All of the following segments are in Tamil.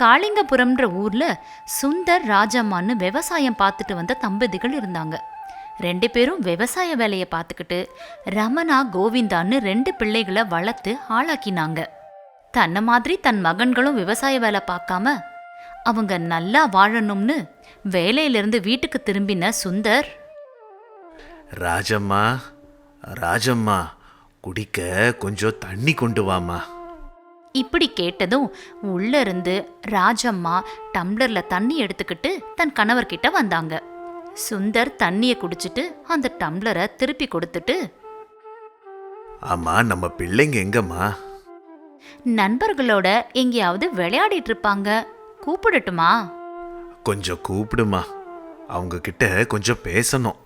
காளிங்கபுரம்ன்ற ஊரில் சுந்தர் ராஜம்மான்னு விவசாயம் பார்த்துட்டு வந்த தம்பதிகள் இருந்தாங்க. ரெண்டு பேரும் விவசாய வேலையை பார்த்துக்கிட்டு ரமணா கோவிந்தான்னு ரெண்டு பிள்ளைகளை வளர்த்து ஆளாக்கினாங்க. தன்னை மாதிரி தன் மகன்களும் விவசாய வேலை பார்க்காம அவங்க நல்லா வாழணும்னு வேலையிலிருந்து வீட்டுக்கு திரும்பின சுந்தர். ராஜம்மா ராஜம்மா குடிக்க கொஞ்சம் தண்ணி கொண்டு வாமா இப்படி கேட்டதும் உள்ள இருந்து ராஜம்மா டம்ளர்ல தண்ணி எடுத்துக்கிட்டு தன் கணவர்கிட்ட வந்தாங்க. சுந்தர் தண்ணிய குடிச்சிட்டு அந்த டம்ளரை திருப்பி கொடுத்துட்டு ஆமா நம்ம பிள்ளைங்க எங்கம்மா? நண்பர்களோட எங்கேயாவது விளையாடிட்டு இருப்பாங்க. கூப்பிடட்டுமா? கொஞ்சம் கூப்பிடுமா. அவங்க கிட்ட கொஞ்சம் பேசணும்.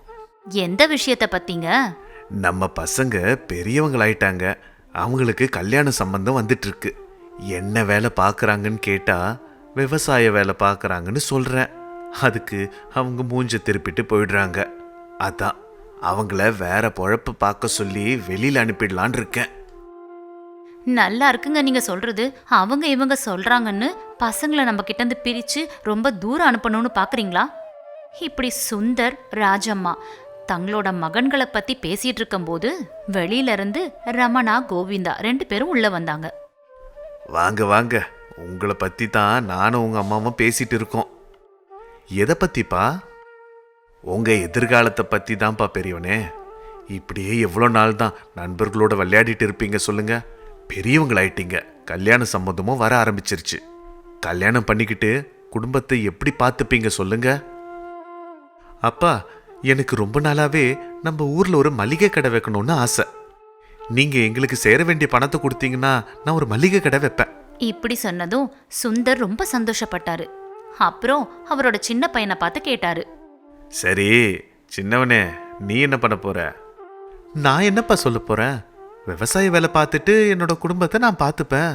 எந்த விஷயத்த பத்திங்க? நம்ம பசங்க பெரியவங்களாயிட்டாங்க. அவங்களுக்கு கல்யாண சம்பந்தம் வந்துட்டு இருக்கு. என்ன வேலை பார்க்குறாங்கன்னு கேட்டால் விவசாய வேலை பார்க்குறாங்கன்னு சொல்கிறேன் அதுக்கு அவங்க மூஞ்ச திருப்பிட்டு போயிடுறாங்க. அதான் அவங்கள வேற பொழப்பு பார்க்க சொல்லி வெளியில் அனுப்பிடலான் இருக்கேன். நல்லா இருக்குங்க நீங்க சொல்றது. அவங்க இவங்க சொல்றாங்கன்னு பசங்களை நம்ம கிட்ட இருந்து பிரிச்சு ரொம்ப தூரம் அனுப்பணும்னு பாக்குறீங்களா? இப்படி சுந்தர் ராஜம்மா தங்களோட மகன்களை பத்தி பேசிட்டு இருக்கும்போது வெளியில இருந்து ரமணா கோவிந்தா ரெண்டு பேரும் உள்ள வந்தாங்க. வாங்க வாங்க. உங்களை பற்றி தான் நானும் உங்கள் அம்மாவும் பேசிகிட்டு இருக்கோம். எதை பற்றிப்பா உங்கள் எதிர்காலத்தை பற்றி தான்ப்பா பெரியவனே. இப்படியே எவ்வளோ நாள் தான் நண்பர்களோட விளையாடிட்டு இருப்பீங்க சொல்லுங்கள் பெரியவங்களாயிட்டீங்க. கல்யாண சம்மந்தமும் வர ஆரம்பிச்சிருச்சு. கல்யாணம் பண்ணிக்கிட்டு குடும்பத்தை எப்படி பார்த்துப்பீங்க சொல்லுங்க. அப்பா எனக்கு ரொம்ப நாளாவே நம்ம ஊரில் ஒரு மளிகை கடை வைக்கணும்னு ஆசை. நீங்க எங்களுக்கு சேர வேண்டிய பணத்தை கொடுத்தீங்கன்னா நான் ஒரு மளிகை கடை வைப்பேன். இப்படி சொன்னதும் சுந்தர் ரொம்ப சந்தோஷப்பட்டாரு. அப்புறம் அவரோட சின்ன பையனை பார்த்து கேட்டாரு. சரி சின்னவனே நீ என்ன பண்ண போற? நான் என்னப்பா சொல்ல போறேன் விவசாய வேலை பார்த்துட்டு என்னோட குடும்பத்தை நான் பார்த்துப்பேன்.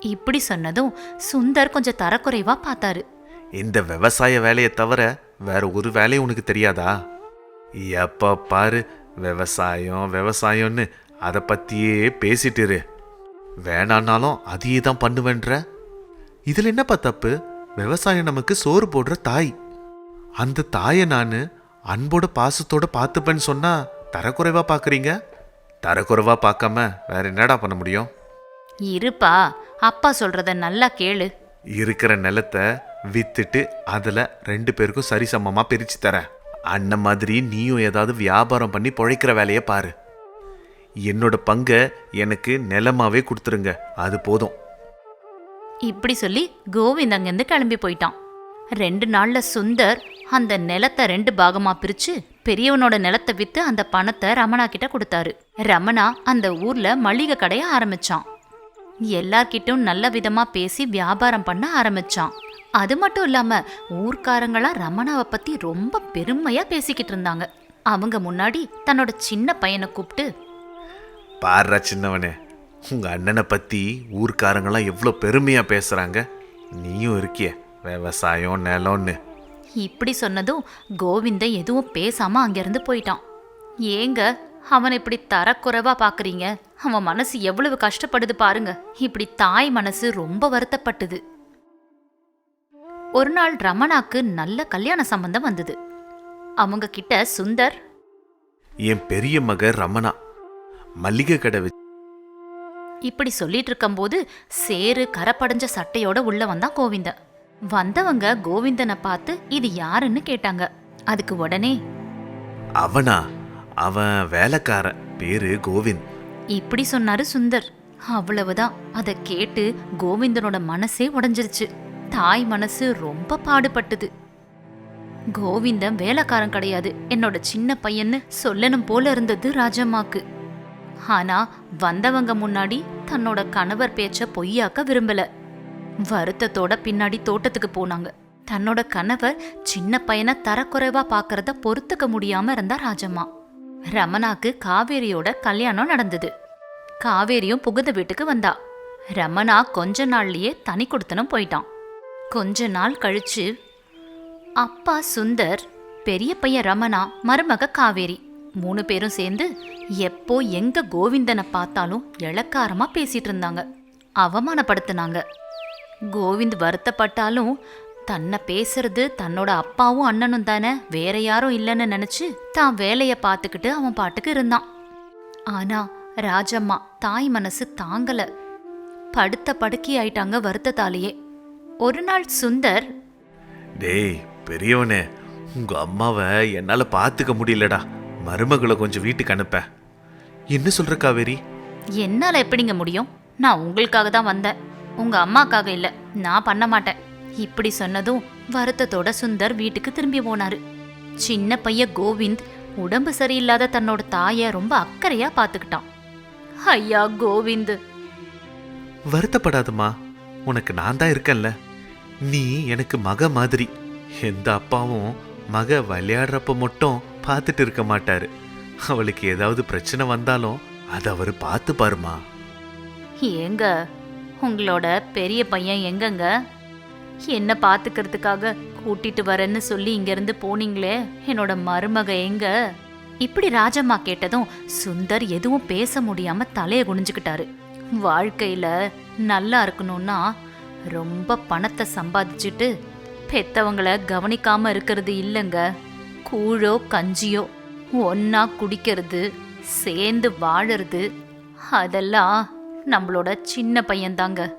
இப்படி சொன்னதும் சுந்தர் கொஞ்சம் தரக்குறைவா பார்த்தாரு. இந்த விவசாய வேலையை தவிர வேற ஒரு வேலையும் உனக்கு தெரியாதா? எப்ப பாரு விவசாயம் விவசாயம்னு அதை பத்தியே பேசிட்டு இரு வேணான்னாலும் அதையே தான் பண்ணுவேன்ற. இதுல என்னப்பா தப்பு? விவசாயம் நமக்கு சோறு போடுற தாய். அந்த தாயை நான் அன்போட பாசத்தோட பார்த்துப்பேன்னு சொன்னா தரக்குறைவா பார்க்கறீங்க? தரக்குறைவா பார்க்காம வேற என்னடா பண்ண முடியும்? இருப்பா அப்பா சொல்றத நல்லா கேளு. இருக்கிற நிலத்தை வித்துட்டு அதில் ரெண்டு பேருக்கும் சரிசமமா பிரிச்சு தரேன். அண்ணன் மாதிரி நீயும் ஏதாவது வியாபாரம் பண்ணி பொழைக்கிற வேலையை பாரு. என்னோட பங்கை எனக்கு நிலமாவே கொடுத்துருங்க. அது போதும். இப்படி சொல்லி கோவிந்த் அங்கிருந்து கிளம்பி போயிட்டான். ரெண்டு நாள்ல சுந்தர் அந்த நிலத்தை ரெண்டு பாகமா பிரிச்சு பெரியவனோட நிலத்தை வித்து அந்த பணத்தை ரமணா கிட்ட கொடுத்தாரு. ரமணா அந்த ஊர்ல மளிகை கடைய ஆரம்பிச்சான். எல்லார்கிட்டும் நல்ல விதமா பேசி வியாபாரம் பண்ண ஆரம்பிச்சான். அது மட்டும் இல்லாம ஊர்க்காரங்களா ரமணாவை பத்தி ரொம்ப பெருமையா பேசிக்கிட்டு இருந்தாங்க. அவங்க முன்னாடி தன்னோட சின்ன பையனை கூப்பிட்டு பாடுறா சின்னவனே உங்க அண்ணனை பத்தி ஊர்க்காரங்களாம் எவ்வளோ பெருமையா பேசுறாங்க. நீயும் இருக்கிய விவசாயம் நிலம்னு. இப்படி சொன்னதும் கோவிந்தன் எதுவும் பேசாம அங்கிருந்து போயிட்டான். ஏங்க அவனை இப்படி தரக்குறைவா பாக்குறீங்க? அவன் மனசு எவ்வளவு கஷ்டப்படுது பாருங்க. இப்படி தாய் மனசு ரொம்ப வருத்தப்பட்டது. ஒரு நாள் ரமணாக்கு நல்ல கல்யாண சம்பந்தம் வந்தது. அவங்க கிட்ட சுந்தர். என் பெரிய மக ரமணா மல்லிகை கடை வச்சு இப்படி சொல்லிட்டு இருக்கும்போது சேரு கரப்படைஞ்ச சட்டையோட உள்ள வந்தான் கோவிந்தன் வந்தவங்க கோவிந்தனை பார்த்து இது யாருன்னு கேட்டாங்க. அதுக்கு உடனே அவனா? அவன் வேலைக்காரன். பேரு கோவிந்த். இப்படி சொன்னாரு சுந்தர். அவ்வளவுதான். அதை கேட்டு கோவிந்தனோட மனசே உடைஞ்சிருச்சு. தாய் மனசு ரொம்ப பாடுபட்டது. கோவிந்தன் வேலைக்காரன் கிடையாது. என்னோட சின்ன பையன்னு சொல்லணும் போல இருந்தது ராஜம்மாக்கு. ஆனா வந்தவங்க முன்னாடி தன்னோட கணவர் பேச்ச பொய்யாக்க விரும்பல. வருத்தத்தோட பின்னாடி தோட்டத்துக்கு போனாங்க. தன்னோட கணவர் சின்ன பையனை தரக்குறைவா பார்க்கறத பொறுத்துக்க முடியாம இருந்தா ராஜம்மா. ரமணாக்கு காவேரியோட கல்யாணம் நடந்தது. காவேரியும் புகுந்த வீட்டுக்கு வந்தா. ரமணா கொஞ்ச நாள்லயே தனி கொடுத்தனும் போயிட்டான். கொஞ்ச நாள் கழிச்சு அப்பா சுந்தர் பெரிய பையன் ரமணா மருமக காவேரி. மூணு பேரும் சேர்ந்து எப்போ எங்க கோவிந்தனை பார்த்தாலும் இளக்காரமா பேசிட்டு இருந்தாங்க. அவமானப்படுத்தினாங்க. கோவிந்த் வருத்தப்பட்டாலும் தன்னை பேசுறது தன்னோட அப்பாவும் அண்ணனும் தானே வேற யாரும் இல்லைன்னு நினைச்சு தான் வேலையை பார்த்துக்கிட்டு அவன் பாட்டுக்கு இருந்தான். ஆனா ராஜம்மா தாய் மனசு தாங்கல. படுத்த படுக்கி ஆயிட்டாங்க வருத்தத்தாலேயே. ஒரு நாள் சுந்தர் டேய் பெரியவனே உங்க அம்மாவை என்னால பார்த்துக்க முடியலடா. மருமகளை கொஞ்சம் வீட்டுக்கு அனுப்ப. என்ன சொல்ற காவேரி? என்னால எப்படிங்க முடியும்? நான் உங்களுக்காக தான் வந்தேன். உங்க அம்மாக்காக இல்ல நான் பண்ண மாட்டேன். இப்படி சொன்னதும் வருத்தத்தோட சுந்தர் வீட்டுக்கு திரும்பி போனாரு. சின்ன பையன் கோவிந்த் உடம்பு சரியில்லாத தன்னோட தாய ரொம்ப அக்கறையா பாத்துக்கிட்டான் ஐயா கோவிந்த். வருத்தப்படாதம்மா உனக்கு நான் தான் இருக்கேன்ல. நீ எனக்கு மக மாதிரி. எந்த அப்பாவும் மக விளையாடுறப்ப மட்டும் பார்த்துட்டு இருக்க மாட்டார். அவளுக்கு ஏதாவது பிரச்சனை வந்தாலும் அதை அவர் பார்த்து பாருமா. ஏங்க உங்களோட பெரிய பையன் எங்கங்க? என்ன பார்த்துக்கிறதுக்காக கூட்டிட்டு வரேன்னு சொல்லி இங்கேருந்து போனீங்களே என்னோட மருமக எங்க? இப்படி ராஜம்மா கேட்டதும் சுந்தர் எதுவும் பேச முடியாம தலையை குனிஞ்சுக்கிட்டாரு. வாழ்க்கையில நல்லா இருக்கணும்னா ரொம்ப பணத்தை சம்பாதிச்சுட்டு பெத்தவங்களை கவனிக்காம இருக்கிறது இல்லைங்க. கூழோ கஞ்சியோ ஒன்னா குடிக்கிறது சேர்ந்து வாழறது அதெல்லாம் நம்மளோட சின்ன பையன்தாங்க.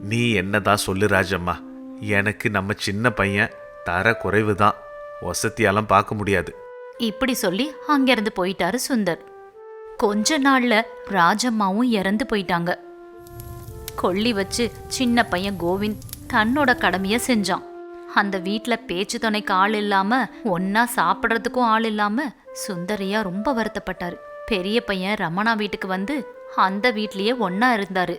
நீ என்னதான் சொல்லு ராஜம்மா. எனக்கு நம்ம சின்ன பையன் தர குறைவு தான் வசதியெல்லாம் பார்க்க முடியாது. இப்படி சொல்லி அங்கிருந்து போயிட்டாரு சுந்தர். கொஞ்ச நாள்ல ராஜம்மாவும் இறந்து போயிட்டாங்க. கொள்ளி வச்சு சின்ன பையன் கோவிந்த் தன்னோட கடமைய செஞ்சான். அந்த வீட்ல பேச்சு துணைக்கு ஆள் இல்லாம ஒன்னா சாப்பிட்றதுக்கும் ஆள் இல்லாம சுந்தரையா ரொம்ப வருத்தப்பட்டாரு. பெரிய பையன் ரமணா வீட்டுக்கு வந்து அந்த வீட்லயே ஒன்னா இருந்தாரு.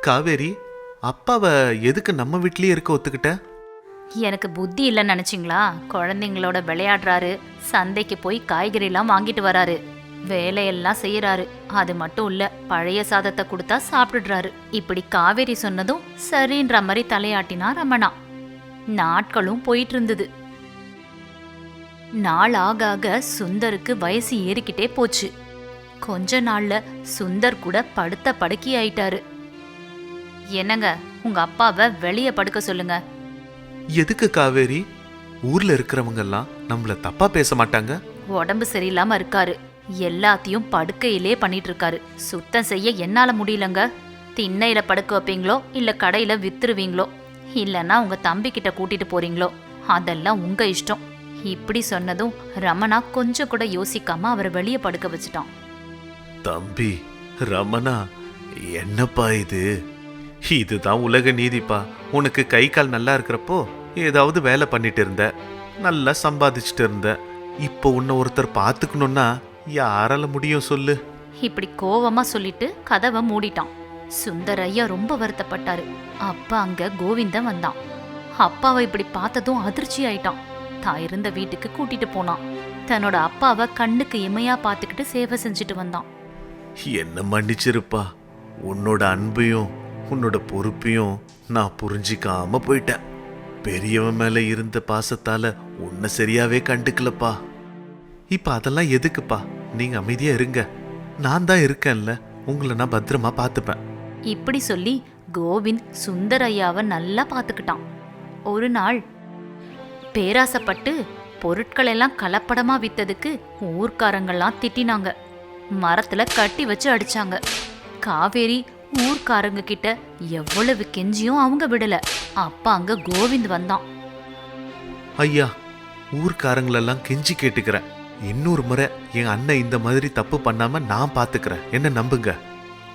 காவேரி அப்பாவை எதுக்கு நம்ம வீட்லயே இருக்க ஒத்துக்கிட்ட? எனக்கு புத்தி இல்லைன்னு நினைச்சிங்களா? குழந்தைங்களோட விளையாடுறாரு சந்தைக்கு போய் காய்கறிலாம் வாங்கிட்டு வராரு. வேலையெல்லாம் செய்யறாரு அது மட்டும் இல்ல பழைய சாதத்தை கொடுத்தா சாப்பிடுறாரு. இப்படி காவேரி சொன்னதும் சரின்ற மாதிரி தலையாட்டினா ரமணா. நாட்களும் போயிட்டு இருந்தது நாள் ஆக ஆக சுந்தருக்கு வயசு ஏறிக்கிட்டே போச்சு. கொஞ்ச நாள்ல சுந்தர் கூட படுத்த படுக்கை ஆயிட்டாரு. என்னங்க உங்க அப்பாவை வெளியே படுக்க சொல்லுங்க. எதுக்கு காவேரி? ஊர்ல இருக்கிறவங்க எல்லாம் நம்மள தப்பா பேச மாட்டாங்க? உடம்பு சரியில்லாம இருக்காரு. எல்லாத்தையும் படுக்கையிலே பண்ணிட்டு இருக்காரு சுத்தம் செய்ய என்னால முடியலங்க. திண்ணையில படுக்க வைப்பீங்களோ இல்ல கடையில வித்துருவீங்களோ இல்லைன்னா உங்க தம்பி கிட்ட கூட்டிட்டு போறீங்களோ? அதெல்லாம் உங்க இஷ்டம். இப்படி சொன்னதும் ரமணா கொஞ்சம் கூட யோசிக்காம அவரை வெளியே படுக்க வச்சுட்டான். தம்பி ரமணா என்னப்பா இது? இதுதான் உலக நீதிப்பா. உனக்கு கை கால் நல்லா இருக்கிறப்போ ஏதாவது வேலை பண்ணிட்டு இருந்த நல்லா சம்பாதிச்சுட்டு இருந்த. இப்போ உன்னை ஒருத்தர் பார்த்துக்கணும்னா யாரால முடியும் சொல்லு. இப்படி கோவமா சொல்லிட்டு கதவை மூடிட்டான். சுந்தர் ஐயா ரொம்ப வருத்தப்பட்டாரு. அப்ப அங்க கோவிந்தன் வந்தான். அப்பாவை இப்படி பார்த்ததும் அதிர்ச்சி ஆயிட்டான். தான் இருந்த வீட்டுக்கு கூட்டிட்டு போனான். தன்னோட அப்பாவை கண்ணுக்கு இமையா பார்த்துக்கிட்டு சேவை செஞ்சுட்டு வந்தான். என்ன மன்னிச்சிருப்பா. உன்னோட அன்பையும் உன்னோட பொறுப்பையும் நான் புரிஞ்சிக்காம போயிட்டேன். பெரியவன் மேல இருந்த பாசத்தால உன்னை சரியாவே கண்டுக்கலப்பா. இப்ப அதெல்லாம் எதுக்குப்பா? நீங்க அமைதியா இருங்க. நான் தான் இருக்கேன்ல. உங்களை நான் பத்திரமா பார்த்துப்பேன். இப்படி சொல்லி கோவிந்த் சுந்தர் ஐயாவை நல்லா பார்த்துக்கிட்டான். ஒரு நாள் பேராசப்பட்டு பொருட்களெல்லாம் கலப்படமா வித்ததுக்கு ஊர்க்காரங்கெல்லாம் திட்டினாங்க. மரத்துல கட்டி வச்சு அடிச்சாங்க. காவேரி ஊர்க்காரங்க கிட்ட எவ்வளவு கெஞ்சியும் அவங்க விடல. அப்ப அங்க கோவிந்த் வந்தான். ஐயா ஊர்க்காரங்களெல்லாம் கெஞ்சி கேட்டுக்கிறேன். இன்னொரு முறை என் அண்ணன் இந்த மாதிரி தப்பு பண்ணாம நான் பாத்துக்கிறேன். என்ன நம்புங்க?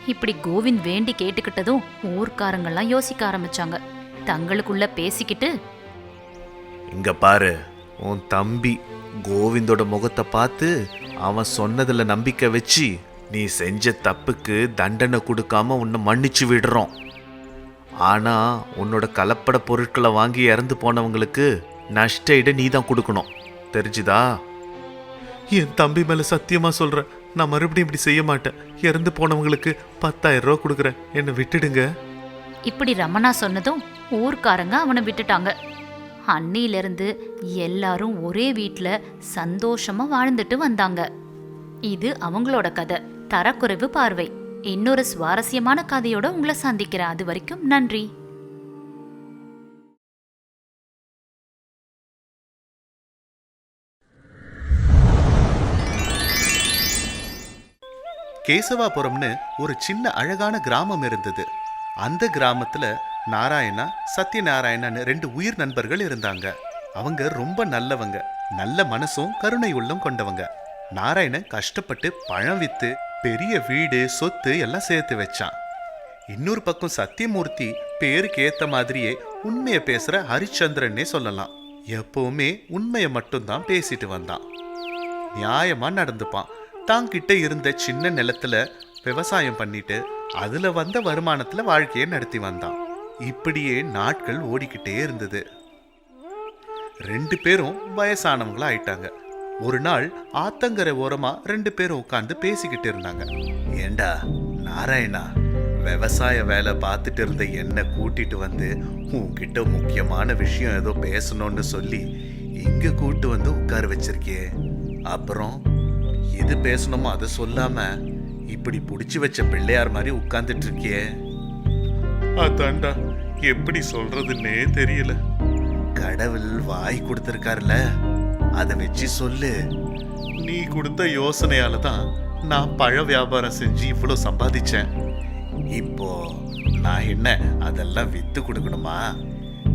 இப்படி கோவிந்த் வேண்டி கேட்டுக்கிட்டதும் ஊர்க்காரங்கெல்லாம் யோசிக்க ஆரம்பிச்சாங்க. தங்களுக்குள்ள பேசிக்கிட்டு இங்க பாரு உன் தம்பி கோவிந்தோட முகத்தை பார்த்து அவன் சொன்னதுல நம்பிக்கை வச்சு நீ செஞ்ச தப்புக்கு தண்டனை கொடுக்காம உன்னை மன்னிச்சு விடுறோம். ஆனா உன்னோட கலப்பட பொருட்களை வாங்கி இறந்து போனவங்களுக்கு நஷ்ட ஈடு நீ தான் கொடுக்கணும். தெரிஞ்சுதா? என் தம்பி மேல சத்தியமா சொல்றேன் நான் மறுபடியும் இப்படி செய்ய மாட்டேன். இறந்து போனவங்களுக்கு பத்தாயிரம் ரூபா கொடுக்குறேன். என்னை விட்டுடுங்க. இப்படி ரமணா சொன்னதும் ஊர்க்காரங்க அவனை விட்டுட்டாங்க. அன்னியிலிருந்து எல்லாரும் ஒரே வீட்டில் சந்தோஷமா வாழ்ந்துட்டு வந்தாங்க. இது அவங்களோட கதை. தரக்குறைவு பார்வை. இன்னொரு சுவாரஸ்யமான கதையோட உங்களை சந்திக்கிறேன். அது வரைக்கும் நன்றி. கேசவாபுரம்னு ஒரு சின்ன அழகான கிராமம் இருந்தது. அந்த கிராமத்தில் நாராயணா சத்யநாராயணன் ரெண்டு உயிர் நண்பர்கள் இருந்தாங்க. அவங்க ரொம்ப நல்லவங்க. நல்ல மனசும் கருணை உள்ளம் கொண்டவங்க. நாராயணன் கஷ்டப்பட்டு பழம் விற்று பெரிய வீடு சொத்து எல்லாம் சேர்த்து வச்சான். இன்னொரு பக்கம் சத்தியமூர்த்தி பேருக்கு ஏற்ற மாதிரியே உண்மையை பேசுகிற ஹரிச்சந்திரன்னே சொல்லலாம். எப்பவுமே உண்மையை மட்டும்தான் பேசிட்டு வந்தான். நியாயமாக நடந்துப்பான். தான் கிட்ட இருந்த சின்ன நிலத்துல விவசாயம் பண்ணிட்டு அதுல வந்த வருமானத்துல வாழ்க்கையை நடத்தி வந்தான். இப்படியே நாட்கள் ஓடிக்கிட்டே இருந்தது. ரெண்டு பேரும் வயசானவங்களா ஆயிட்டாங்க. ஒரு நாள் ஆத்தங்கரை ஓரமா ரெண்டு பேரும் உட்காந்து பேசிக்கிட்டு இருந்தாங்க. ஏண்டா நாராயணா விவசாய வேலை பார்த்துட்டு இருந்த என்னை கூட்டிட்டு வந்து உன்கிட்ட முக்கியமான விஷயம் ஏதோ பேசணும்னு சொல்லி இங்க கூட்டு வந்து உட்கார வச்சிருக்கியே. அப்புறம் எது பேசணுமோ அதை சொல்லாம இப்படி புடிச்சு வச்ச பிள்ளையார் மாதிரி உட்கார்ந்துட்டு இருக்கியே அதான்டா. எப்படி சொல்றதுன்னே தெரியல. கடவுள் வாய் கொடுத்திருக்காருல. அதை வச்சு சொல்லு. நீ கொடுத்த யோசனையால தான் நான் பழ வியாபாரம் செஞ்சு இவ்வளோ சம்பாதிச்சேன். இப்போ நான் என்ன அதெல்லாம் வித்து கொடுக்கணுமா?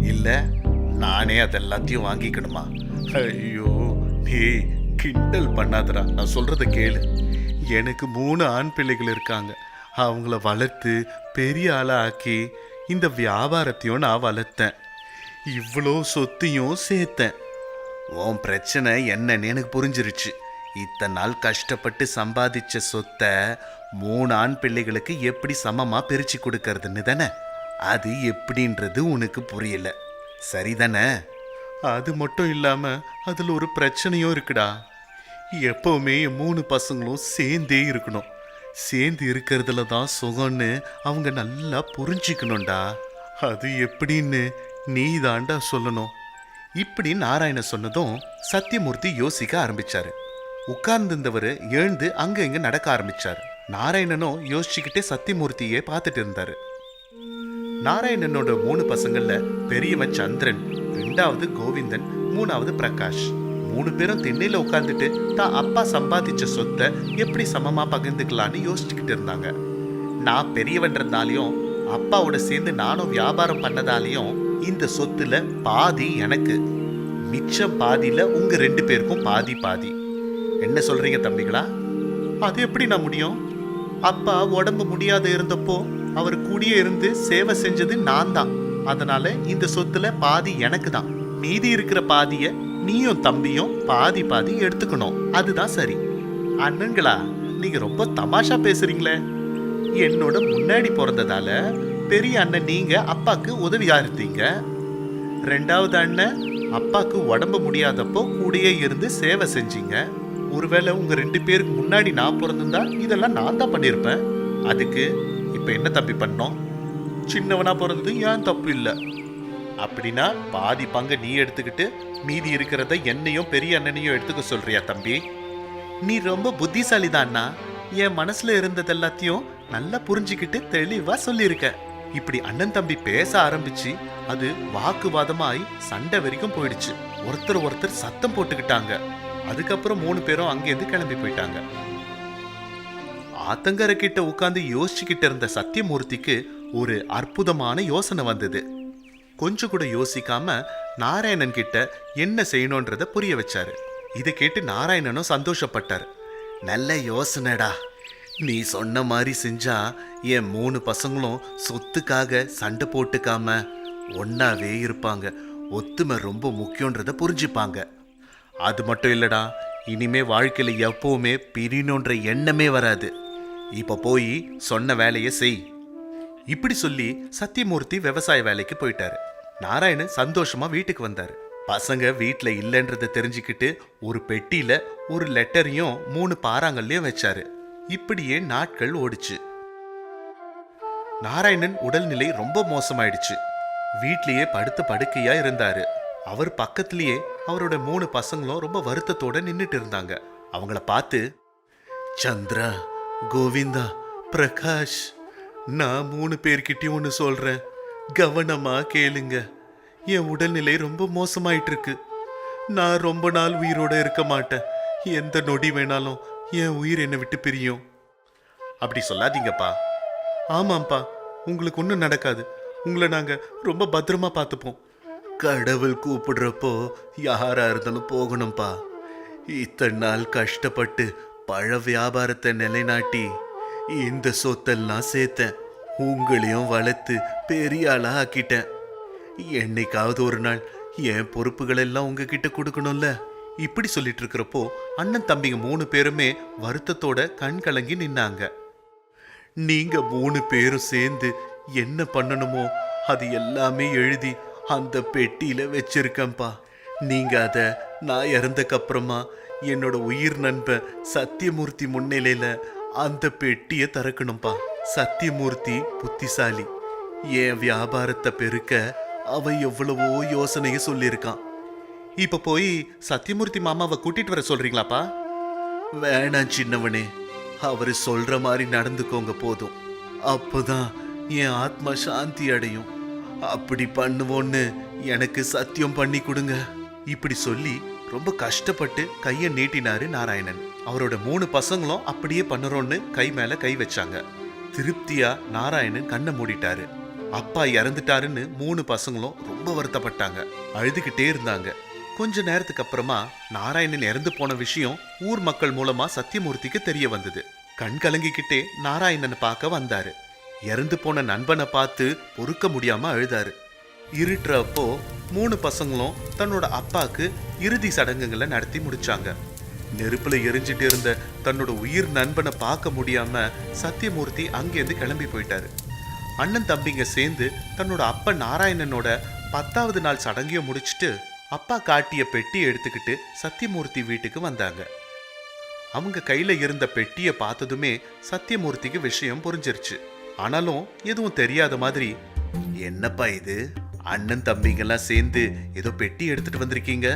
இல்ல நானே அதெல்லாத்தையும் வாங்கிக்கணுமா? ஐயோ நீ கிண்டல் பண்ணாதடா. நான் சொல்றத கேளு. எனக்கு மூணு ஆண் பிள்ளைகள் இருக்காங்க. அவங்கள வளர்த்து பெரிய ஆளா ஆக்கி இந்த வியாபாரத்தையும் நான் வளர்த்தேன். இவ்வளோ சொத்தையும் சேர்த்தேன். உன் பிரச்சனை என்னன்னு எனக்கு புரிஞ்சிருச்சு. இத்தனை நாள் கஷ்டப்பட்டு சம்பாதிச்ச சொத்தை மூணு ஆண் பிள்ளைகளுக்கு எப்படி சமமா பிரிச்சு கொடுக்கறதுன்னு தானே? அது எப்படின்றது உனக்கு புரியல. சரிதானே? அது மட்டும் இல்லாம அதில் ஒரு பிரச்சனையும் இருக்குடா. எப்பவுமே என் மூணு பசங்களும் சேர்ந்தே இருக்கணும். சேர்ந்து இருக்கிறதுல தான் சுகம்னு அவங்க நல்லா புரிஞ்சுக்கணும்டா. அது எப்படின்னு நீ தாண்டா சொல்லணும். இப்படி நாராயண சொன்னதும் சத்தியமூர்த்தி யோசிக்க ஆரம்பிச்சாரு. உட்கார்ந்திருந்தவர் எழுந்து அங்க இங்க நடக்க ஆரம்பிச்சார். நாராயணனும் யோசிச்சுக்கிட்டே சத்தியமூர்த்தியே பார்த்துட்டு இருந்தாரு. நாராயணனோட மூணு பசங்கள்ல பெரியவன் சந்திரன் ரெண்டாவது கோவிந்தன் மூணாவது பிரகாஷ். மூணு பேரும் திண்ணையில் உட்காந்துட்டு தான் அப்பா சம்பாதிச்ச சொத்தை எப்படி சமமாக பகிர்ந்துக்கலான்னு யோசிச்சுக்கிட்டு இருந்தாங்க. நான் பெரியவன்றதாலையும் அப்பாவோட சேர்ந்து நானும் வியாபாரம் பண்ணதாலையும் இந்த சொத்துல பாதி எனக்கு. மிச்சம் பாதியில் உங்க ரெண்டு பேருக்கும் பாதி பாதி. என்ன சொல்றீங்க தம்பிகளா? அது எப்படி நான் முடியும்? அப்பா உடம்பு முடியாத இருந்தப்போ அவர் கூடியே இருந்து சேவை செஞ்சது நான் தான் அதனால இந்த சொத்துல பாதி எனக்கு தான். மீதி இருக்கிற பாதியை நீயும் தம்பியும் பாதி பாதி எடுத்துக்கணும். அதுதான் சரி. அண்ணன்களா நீங்க ரொம்ப தமாஷா பேசுறீங்களே. என்னோட முன்னாடி பிறந்ததால பெரிய அண்ணன் நீங்க அப்பாக்கு உதவியா இருந்தீங்க ரெண்டாவது அண்ணன் அப்பாக்கு உடம்பு முடியாதப்போ கூடயே இருந்து சேவை செஞ்சீங்க. ஒருவேளை உங்க ரெண்டு பேருக்கு முன்னாடி நான் பிறந்திருந்தா இதெல்லாம் நான் தான் பண்ணியிருப்பேன் அதுக்கு இப்ப என்ன தப்பி பண்ணோம்? சின்னவனா பிறந்தது ஏன் தப்பு இல்லை? அப்படின்னா பாதி பங்கு நீ எடுத்துக்கிட்டு மீதி இருக்கிறத என்னையும் பெரிய அண்ணனையும் எடுத்துக்க சொல்றியா தம்பி? நீ ரொம்ப புத்திசாலிதான்னா என் மனசுல இருந்தது எல்லாத்தையும் நல்லா புரிஞ்சுக்கிட்டு தெளிவா சொல்லியிருக்க. இப்படி அண்ணன் தம்பி பேச ஆரம்பிச்சு அது வாக்குவாதமாய் சண்டை வரைக்கும் போயிடுச்சு. ஒருத்தர் ஒருத்தர் சத்தம் போட்டுக்கிட்டாங்க. அதுக்கப்புறம் மூணு பேரும் அங்கேருந்து கிளம்பி போயிட்டாங்க. ஆத்தங்கரை கிட்ட உட்காந்து யோசிச்சுக்கிட்டு இருந்த சத்தியமூர்த்திக்கு ஒரு அற்புதமான யோசனை வந்தது. கொஞ்சம் கூட யோசிக்காம நாராயணன் கிட்ட என்ன செய்யணுன்றத புரிய வச்சாரு. இதை கேட்டு நாராயணனும் சந்தோஷப்பட்டார். நல்ல யோசனைடா. நீ சொன்ன மாதிரி செஞ்சா என் மூணு பசங்களும் சொத்துக்காக சண்டை போட்டுக்காம ஒன்னாவே இருப்பாங்க. ஒத்துமை ரொம்ப முக்கியன்றத புரிஞ்சுப்பாங்க. அது மட்டும் இல்லடா. இனிமே வாழ்க்கையில் எப்பவுமே பிரியணுன்ற எண்ணமே வராது. இப்போ போய் சொன்ன வேலையை செய். இப்படி சொல்லி சத்தியமூர்த்தி விவசாய வேலைக்கு போயிட்டாரு. நாராயணன் சந்தோஷமா வீட்டுக்கு வந்தார். பசங்க வீட்டில் இல்லைன்றத தெரிஞ்சுக்கிட்டு ஒரு பெட்டியில ஒரு லெட்டரையும் மூணு பாறாங்கல்லையும் வச்சாரு. இப்படியே நாட்கள் ஓடிச்சு. நாராயணன் உடல்நிலை ரொம்ப மோசமாயிடுச்சு. வீட்லேயே படுத்த படுக்கையா இருந்தாரு. அவர் பக்கத்திலேயே அவரோட மூணு பசங்களும் ரொம்ப வருத்தத்தோட நின்றுட்டு இருந்தாங்க. அவங்கள பார்த்து சந்திரா கோவிந்தா பிரகாஷ் நான் மூணு பேர்கிட்டயும் ஒன்று சொல்றேன். கவனமா கேளுங்க. என் உடல்நிலை ரொம்ப மோசமாயிட்டு இருக்கு நான் ரொம்ப நாள் உயிரோட இருக்க மாட்டேன். எந்த நொடி வேணாலும் என் உயிர் என்னை விட்டு பிரியும். அப்படி சொல்லாதீங்கப்பா. ஆமாம்ப்பா உங்களுக்கு ஒன்றும் நடக்காது. உங்களை நாங்கள் ரொம்ப பத்திரமா பார்த்துப்போம். கடவுள் கூப்பிடுறப்போ யாரா இருந்தாலும் போகணும்ப்பா. இத்தனை நாள் கஷ்டப்பட்டு பழ வியாபாரத்தை நிலைநாட்டி இந்த சொத்தெல்லாம் சேர்த்தேன். உங்களையும் வளர்த்து பெரிய ஆளா ஆக்கிட்டேன். என்னைக்காவது ஒரு நாள் என் பொறுப்புகள் எல்லாம் உங்ககிட்ட கொடுக்கணும்ல? இப்படி சொல்லிட்டு இருக்கிறப்போ அண்ணன் தம்பிங்க மூணு பேருமே வருத்தத்தோட கண் கலங்கி நின்னாங்க. நீங்க மூணு பேரும் சேர்ந்து என்ன பண்ணணுமோ அது எல்லாமே எழுதி அந்த பெட்டியில வச்சிருக்கேன்பா நீங்க அத நான் இறந்தக்கப்புறமா என்னோட உயிர் நண்பன் சத்தியமூர்த்தி முன்னிலையில அந்த பெட்டியை திறக்கணும்பா சத்தியமூர்த்தி புத்திசாலி. என் வியாபாரத்தை பெருக்க அவன் எவ்வளவோ யோசனையை சொல்லியிருக்கான் இப்ப போய் சத்தியமூர்த்தி மாமாவை கூட்டிட்டு வர சொல்றீங்களாப்பா? வேணாம் சின்னவனே. அவர் சொல்ற மாதிரி நடந்துக்கோங்க போதும். அப்போதான் என் ஆத்மா சாந்தி அடையும். அப்படி பண்ணுவோன்னு எனக்கு சத்தியம் பண்ணி கொடுங்க. இப்படி சொல்லி ரொம்ப கஷ்டப்பட்டு கையை நீட்டினாரு நாராயணன். அவரோட மூணு பசங்களும் அப்படியே பண்ணுறோன்னு கை மேல கை வச்சாங்க. திருப்தியா நாராயணன் கண்ணை மூடிட்டாரு. அப்பா இறந்துட்டாருன்னு மூணு பசங்களும் ரொம்ப வருத்தப்பட்டாங்க. அழுதுகிட்டே இருந்தாங்க. கொஞ்ச நேரத்துக்கு அப்புறமா நாராயணன் இறந்து போன விஷயம் ஊர் மக்கள் மூலமா சத்தியமூர்த்திக்கு தெரிய வந்தது. கண் கலங்கிக்கிட்டே நாராயணனை பார்க்க வந்தாரு. இறந்து போன நண்பனை பார்த்து பொறுக்க முடியாம அழுதாரு. இருட்டுறப்போ மூணு பசங்களும் தன்னோட அப்பாக்கு இறுதி சடங்குகளை நடத்தி முடிச்சாங்க. நெருப்புல எரிஞ்சிட்டு இருந்த தன்னோட உயிர் நண்பனை பார்க்க முடியாம சத்தியமூர்த்தி அங்கேருந்து கிளம்பி போயிட்டாரு. அண்ணன் தம்பிங்க சேர்ந்து தன்னோட அப்பா நாராயணனோட பத்தாவது நாள் சடங்கையும் முடிச்சிட்டு அப்பா காட்டிய பெட்டியை எடுத்துக்கிட்டு சத்தியமூர்த்தி வீட்டுக்கு வந்தாங்க. அவங்க கையில இருந்த பெட்டியை பார்த்ததுமே சத்தியமூர்த்திக்கு விஷயம் புரிஞ்சிருச்சு. ஆனாலும் எதுவும் தெரியாத மாதிரி என்னப்பா இது? அண்ணன் தம்பிங்கெல்லாம் சேர்ந்து ஏதோ பெட்டி எடுத்துட்டு வந்திருக்கீங்க?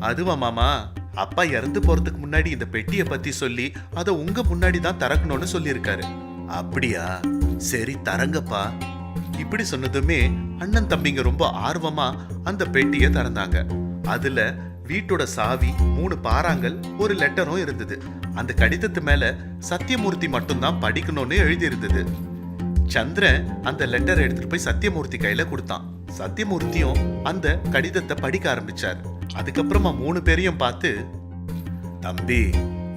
அதுவா மாமா அப்பா இறந்து போறதுக்கு முன்னாடி இந்த பெட்டியை பத்தி சொல்லி அதை உங்க முன்னாடி தான் திறக்கணும்னு சொல்லியிருக்காரு. அப்படியா? சரி தரங்கப்பா. இப்படி சொன்னதுமே அண்ணன் தம்பிங்க ரொம்ப ஆர்வமா அந்த பெட்டியை திறந்தாங்க. அதுல வீட்டோட சாவி மூணு பாறாங்கள் ஒரு லெட்டரும் இருந்தது. அந்த கடிதத்து மேல சத்தியமூர்த்தி மட்டும்தான் படிக்கணும்னு எழுதியிருந்தது. சந்திரன் அந்த லெட்டரை எடுத்துட்டு போய் சத்தியமூர்த்தி கையில கொடுத்தான். சத்தியமூர்த்தியும் அந்த கடிதத்தை படிக்க ஆரம்பிச்சாரு. அதுக்கப்புறமா மூணு பேரையும் பார்த்து தம்பி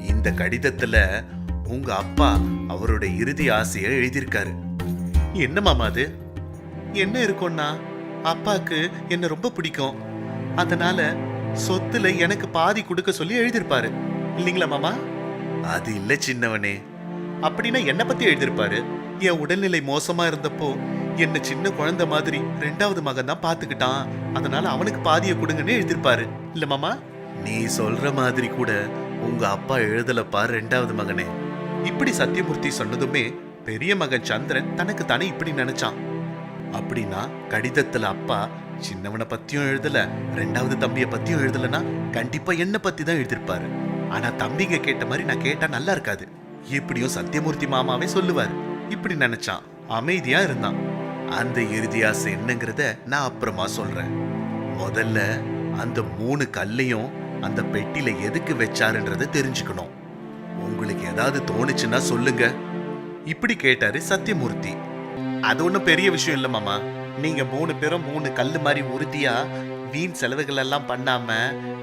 இந்த கடிதத்துல உங்க அப்பா அவரோட இறுதி ஆசையை எழுதியிருக்காரு. என்ன மாமா அது? என்ன இருக்கும்னா அப்பாக்கு என்ன ரொம்ப பிடிக்கும். அதனால சொத்துல எனக்கு பாதி கொடுக்க சொல்லி எழுதியிருப்பாரு. இல்லைங்களா மாமா? அது இல்ல சின்னவனே. அப்படின்னா என்னை பத்தி எழுதியிருப்பாரு? என் உடல்நிலை மோசமா இருந்தப்போ என்ன சின்ன குழந்தை மாதிரி ரெண்டாவது மகன் தான் பாத்துக்கிட்டான் அதனால அவனுக்கு பாதியை கொடுங்கன்னு எழுதியிருப்பாரு. இல்ல மாமா? நீ சொல்ற மாதிரி கூட உங்க அப்பா எழுதலப்பா ரெண்டாவது மகனே. இப்படி சத்தியமூர்த்தி சொன்னதுமே பெரிய மகன் சந்திரன் தனக்கு தானே இப்படி நினைச்சான். அப்படின்னா கடிதத்துல அப்பா சின்னவனை பத்தியும் எழுதல ரெண்டாவது தம்பிய பத்தியும் எழுதலனா கண்டிப்பா என்ன பத்தி தான் எழுதிருப்பாரு ஆனா தம்பிங்க கேட்ட மாதிரி நான் கேட்டா நல்லா இருக்காது. எப்படியும் சத்தியமூர்த்தி மாமாவே சொல்லுவார். இப்படி நினைச்சான். அமைதியா இருந்தான். அந்த இறுதி ஆசை என்னங்கிறத நான் அப்புறமா சொல்றேன். முதல்ல அந்த மூணு கல்லையும் அந்த பெட்டியில எதுக்கு வச்சாருன்றத தெரிஞ்சுக்கணும். உங்களுக்கு ஏதாவது தோணுச்சுன்னா சொல்லுங்க. இப்படி கேட்டாரு சத்தியமூர்த்தி. அது ஒன்றும் பெரிய விஷயம் இல்லை மாமா. நீங்க மூணு பேரும் மூணு கல் மாதிரி உறுதியா வீண் செலவுகள் எல்லாம் பண்ணாம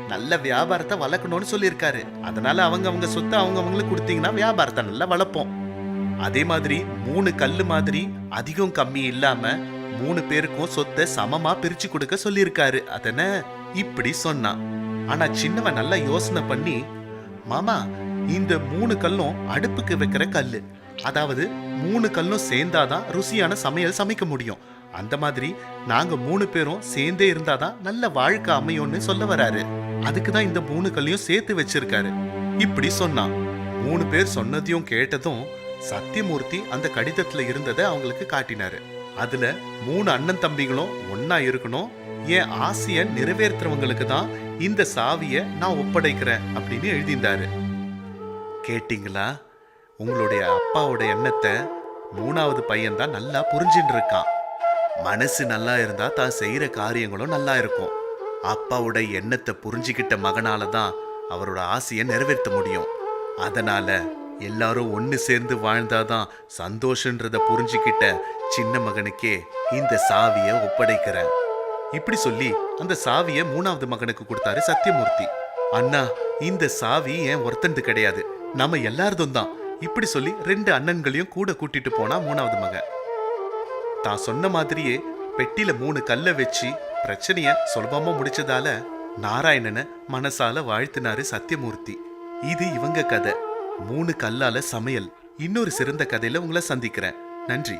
நல்ல வியாபாரத்தை வளர்க்கணும்னு சொல்லியிருக்காரு. அதனால அவங்க அவங்க சொத்தை அவங்க அவங்களுக்கு கொடுத்தீங்கன்னா வியாபாரத்தை நல்லா வளர்ப்போம். அதே மாதிரி மூணு கல்லு மாதிரி அதிகம் கம்மி இல்லாம மூணு பேருக்கும் சொத்தை சமமா பிரிச்சு கொடுக்க சொல்லியிருக்காரு. அதன இப்படி சொன்னான் ஆனா சின்னவன் நல்லா யோசனை பண்ணி மாமா இந்த மூணு கல்லும் அடுப்புக்கு வைக்கிற கல்லு. அதாவது மூணு கல்லும் சேர்ந்தாதான் ருசியான சமையல் சமைக்க முடியும். அந்த மாதிரி நாங்க மூணு பேரும் சேர்ந்தே இருந்தாதான் நல்ல வாழ்க்கை அமையும்னு சொல்ல வராரு. அதுக்கு தான் இந்த மூணு கல்லையும் சேர்த்து வச்சிருக்காரு. இப்படி சொன்னான். மூணு பேர் சொன்னதையும் கேட்டதும் சத்தியமூர்த்தி அந்த கடிதத்துல இருந்ததை அவங்களுக்கு காட்டினாரு. அதுல மூணு அண்ணன் தம்பிகளும் ஒன்னா இருக்கணும். என் ஆசைய நிறைவேற்றுறவங்களுக்கு தான் இந்த சாவிய நான் ஒப்படைக்கிறேன் அப்படின்னு எழுதியிருந்தாரு. கேட்டிங்களா? உங்களுடைய அப்பாவோட எண்ணத்தை மூணாவது பையன் தான் நல்லா புரிஞ்சுட்டு இருக்கான். மனசு நல்லா இருந்தா தான் செய்யற காரியங்களும் நல்லா இருக்கும். அப்பாவோட எண்ணத்தை புரிஞ்சுக்கிட்ட மகனால தான் அவரோட ஆசையை நிறைவேற்ற முடியும். அதனால எல்லாரும் ஒன்று சேர்ந்து வாழ்ந்தாதான் சந்தோஷன்றத புரிஞ்சுக்கிட்ட சின்ன மகனுக்கே இந்த சாவியை ஒப்படைக்கிறேன். இப்படி சொல்லி அந்த சாவியை மூணாவது மகனுக்கு கொடுத்தாரு சத்தியமூர்த்தி. அண்ணா இந்த சாவி ஏன் ஒருத்தந்து கிடையாது. நம்ம எல்லாரதும் தான். இப்படி சொல்லி ரெண்டு அண்ணன்களையும் கூட கூட்டிட்டு போனா மூணாவது மகன் தான் சொன்ன மாதிரியே பெட்டில மூணு கல்லை வச்சு பிரச்சனைய சுலபமா முடிச்சதால நாராயணனை மனசால வாழ்த்தினாரு சத்தியமூர்த்தி. இது இவங்க கதை. மூணு கல்லால சமையல். இன்னொரு சிறந்த கதையில உங்களை சந்திக்கிறேன். நன்றி.